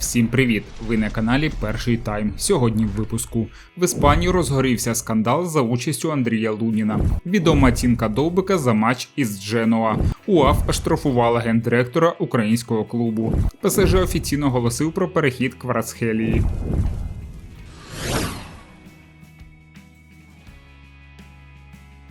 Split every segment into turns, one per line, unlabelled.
Всім привіт! Ви на каналі Перший Тайм. Сьогодні в випуску в Іспанії розгорівся скандал за участю Андрія Луніна. Відома оцінка Довбика за матч із Дженуа. УАФ оштрафувала гендиректора українського клубу. ПСЖ офіційно оголосив про перехід Кварацхелії.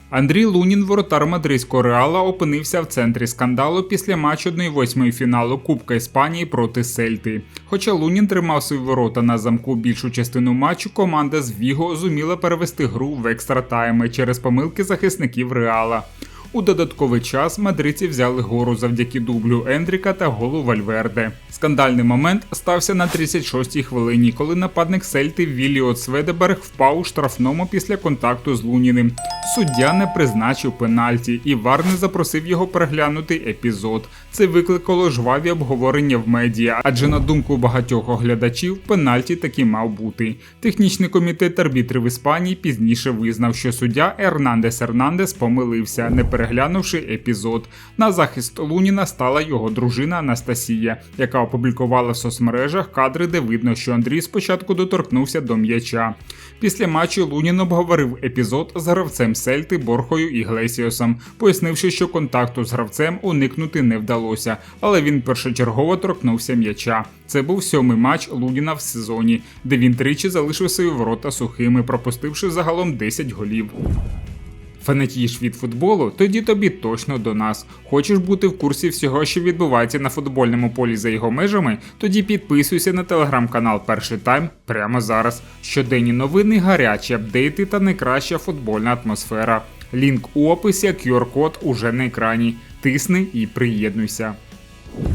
Андрій Лунін, воротар мадридського реала, опинився в центрі скандалу після матчу 1-8 фіналу Кубка Іспанії проти Сельти. Хоча Лунін тримав свої ворота на замку більшу частину матчу, команда з Віго зуміла перевести гру в екстра тайми через помилки захисників реала. У додатковий час мадридці взяли гору завдяки дублю Ендріка та голу Вальверде. Скандальний момент стався на 36-й хвилині, коли нападник Сельти Віліот Сведеберг впав у штрафному після контакту з Луніним. Суддя не призначив пенальті, і Вар не запросив його переглянути епізод. Це викликало жваві обговорення в медіа, адже на думку багатьох оглядачів, пенальті таки мав бути. Технічний комітет арбітрів Іспанії пізніше визнав, що суддя Ернандес Ернандес помилився, не переглянувши епізод. На захист Луніна стала його дружина Анастасія, яка опублікувала в соцмережах кадри, де видно, що Андрій спочатку доторкнувся до м'яча. Після матчу Лунін обговорив епізод з гравцем Сельти Борхою Іглесіосом, пояснивши, що контакту з гравцем уникнути не вдалося, але він першочергово торкнувся м'яча. Це був сьомий матч Луніна в сезоні, де він тричі залишив свої ворота сухими, пропустивши загалом 10 голів. Фанатієш від футболу, тоді тобі точно до нас. Хочеш бути в курсі всього, що відбувається на футбольному полі за його межами? Тоді підписуйся на телеграм-канал Перший Тайм прямо зараз. Щоденні новини, гарячі апдейти та найкраща футбольна атмосфера. Лінк у описі, QR-код уже на екрані. Тисни і приєднуйся.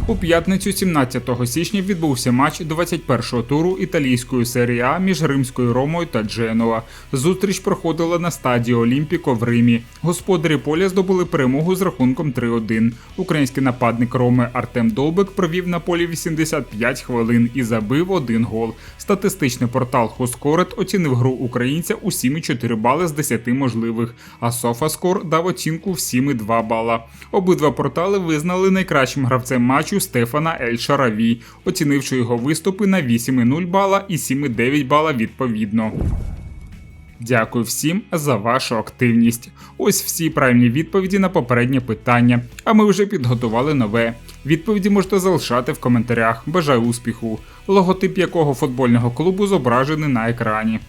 У п'ятницю 17 січня відбувся матч 21-го туру італійської серії А між Римською Ромою та Дженуа. Зустріч проходила на стадії Олімпіко в Римі. Господарі поля здобули перемогу з рахунком 3-1. Український нападник Роми Артем Довбик провів на полі 85 хвилин і забив один гол. Статистичний портал Хоскорет оцінив гру українця у 7,4 бали з 10 можливих, а Софаскор дав оцінку в 7,2 бала. Обидва портали визнали найкращим гравцем матчу Стефана Ель Шараві, оцінивши його виступи на 8,0 бала і 7,9 бала відповідно. Дякую всім за вашу активність. Ось всі правильні відповіді на попереднє питання. А ми вже підготували нове. Відповіді можете залишати в коментарях. Бажаю успіху, логотип якого футбольного клубу зображений на екрані.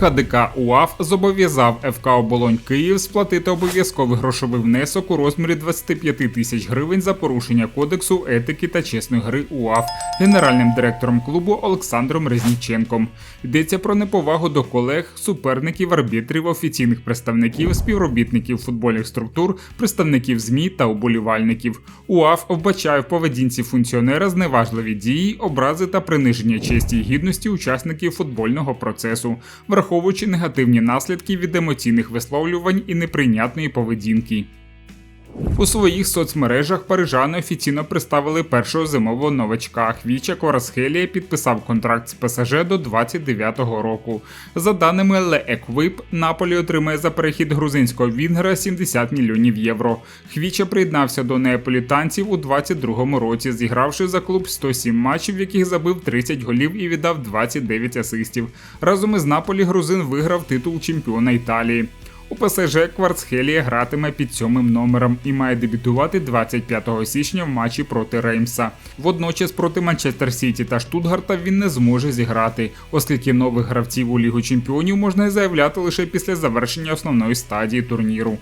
КДК УАФ зобов'язав ФК Оболонь Київ сплатити обов'язковий грошовий внесок у розмірі 25 тисяч гривень за порушення кодексу етики та чесної гри УАФ генеральним директором клубу Олександром Резніченком. Йдеться про неповагу до колег, суперників, арбітрів, офіційних представників, співробітників футбольних структур, представників ЗМІ та уболівальників. УАФ вбачає в поведінці функціонера зневажливі дії, образи та приниження честі і гідності учасників футбольного процесу враховуючи негативні наслідки від емоційних висловлювань і неприйнятної поведінки. У своїх соцмережах парижани офіційно представили першого зимового новачка. Хвіча Корасхелія підписав контракт з ПСЖ до 29-го року. За даними Le Equip, Наполі отримає за перехід грузинського Вінгера 70 мільйонів євро. Хвіча приєднався до неаполітанців у 22-му році, зігравши за клуб 107 матчів, в яких забив 30 голів і віддав 29 асистів. Разом із Наполі грузин виграв титул чемпіона Італії. У ПСЖ Кварцхелія гратиме під сьомим номером і має дебютувати 25 січня в матчі проти Реймса. Водночас проти Манчестер Сіті та Штутгарта він не зможе зіграти, оскільки нових гравців у Лігу Чемпіонів можна заявляти лише після завершення основної стадії турніру.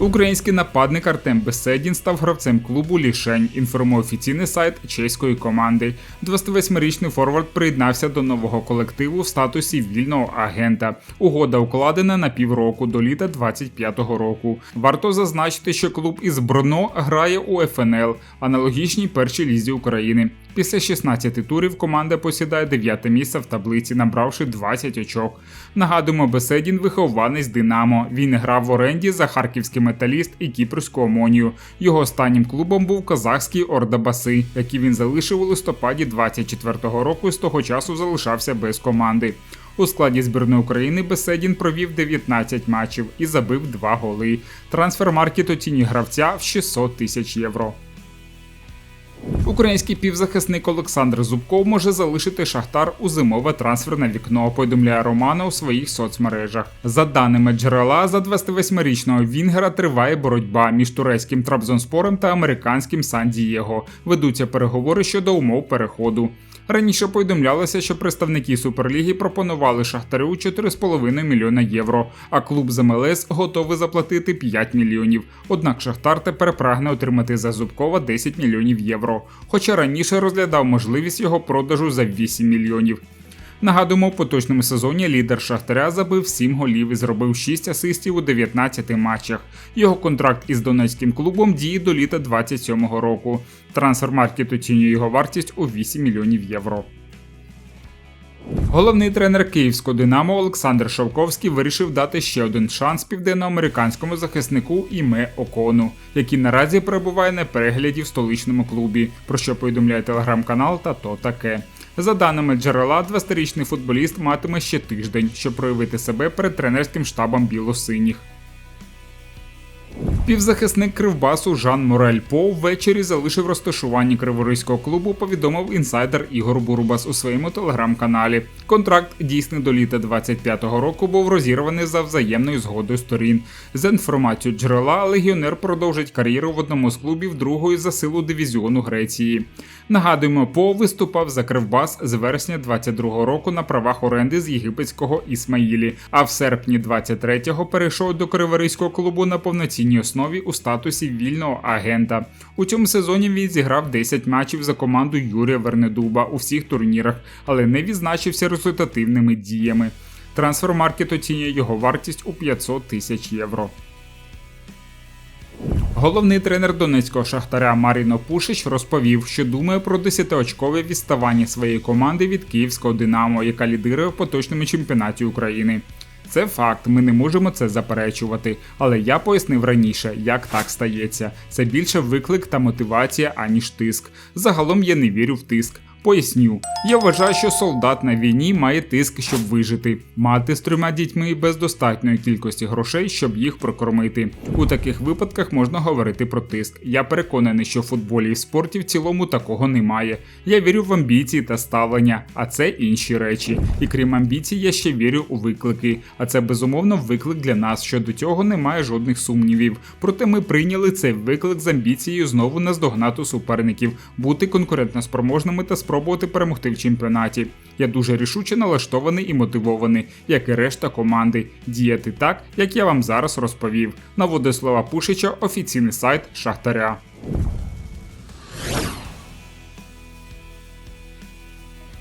Український нападник Артем Беседін став гравцем клубу Лішень. Інформує офіційний сайт чеської команди. 28-річний форвард приєднався до нового колективу в статусі вільного агента. Угода укладена на півроку до літа 25-го року. Варто зазначити, що клуб із Брно грає у ФНЛ, аналогічній першій лізі України. Після 16 турів команда посідає 9 місце в таблиці, набравши 20 очок. Нагадуємо, Беседін вихованець Динамо. Він грав в оренді за харківський металіст і кіпрську омонію. Його останнім клубом був казахський Ордабаси, який він залишив у листопаді 24-го року і з того часу залишався без команди. У складі збірної України Беседін провів 19 матчів і забив 2 голи. Трансфермаркет оцінює гравця в 600 тисяч євро. Український півзахисник Олександр Зубков може залишити Шахтар у зимове трансферне вікно. Повідомляє Романа у своїх соцмережах. За даними джерела, за 28-річного Вінгера триває боротьба між турецьким Трабзонспором та американським Сан-Дієго. Ведуться переговори щодо умов переходу. Раніше повідомлялося, що представники Суперліги пропонували Шахтарю 4,5 мільйона євро, а клуб з МЛС готовий заплатити 5 мільйонів. Однак Шахтар тепер прагне отримати за Зубкова 10 мільйонів євро, хоча раніше розглядав можливість його продажу за 8 мільйонів. Нагадуємо, в поточному сезоні лідер Шахтаря забив 7 голів і зробив 6 асистів у 19 матчах. Його контракт із донецьким клубом діє до літа 27-го року. Трансфермаркет оцінює його вартість у 8 мільйонів євро. Головний тренер київського Динамо Олександр Шовковський вирішив дати ще один шанс південноамериканському захиснику Іме Окону, який наразі перебуває на перегляді в столичному клубі, про що повідомляє телеграм-канал та то таке. За даними джерела, 20-річний футболіст матиме ще тиждень, щоб проявити себе перед тренерським штабом білосиніх. Півзахисник Кривбасу Жан Морель По ввечері залишив розташування криворізького клубу, повідомив інсайдер Ігор Бурбас у своєму телеграм-каналі. Контракт дійсний до літа 25-го року був розірваний за взаємною згодою сторін. За інформацією джерела, легіонер продовжить кар'єру в одному з клубів другої за силу дивізіону Греції. Нагадуємо, По виступав за Кривбас з вересня 22-го року на правах оренди з єгипетського Ісмаїлі, а в серпні 23-го перейшов до криворізького клубу на повноцінній основі у статусі вільного агента. У цьому сезоні він зіграв 10 матчів за команду Юрія Вернедуба у всіх турнірах, але не відзначився результативними діями. Трансфермаркет оцінює його вартість у 500 тисяч євро. Головний тренер донецького шахтаря Маріно Пушич розповів, що думає про 10-очкове відставання своєї команди від київського Динамо, яка лідирує в поточному чемпіонаті України. Це факт, ми не можемо це заперечувати. Але я пояснив раніше, як так стається. Це більше виклик та мотивація, аніж тиск. Загалом я не вірю в тиск. Поясню, я вважаю, що солдат на війні має тиск, щоб вижити, мати з трьома дітьми без достатньої кількості грошей, щоб їх прокормити. У таких випадках можна говорити про тиск. Я переконаний, що в футболі і в спорті в цілому такого немає. Я вірю в амбіції та ставлення, а це інші речі. І крім амбіцій, я ще вірю у виклики. А це безумовно виклик для нас. Щодо цього немає жодних сумнівів. Проте ми прийняли цей виклик з амбіцією знову наздогнати суперників, бути конкурентноспроможними та спробувати перемогти в чемпіонаті. Я дуже рішуче налаштований і мотивований, як і решта команди, діяти так, як я вам зараз розповів. Наводить слова Пушича офіційний сайт Шахтаря.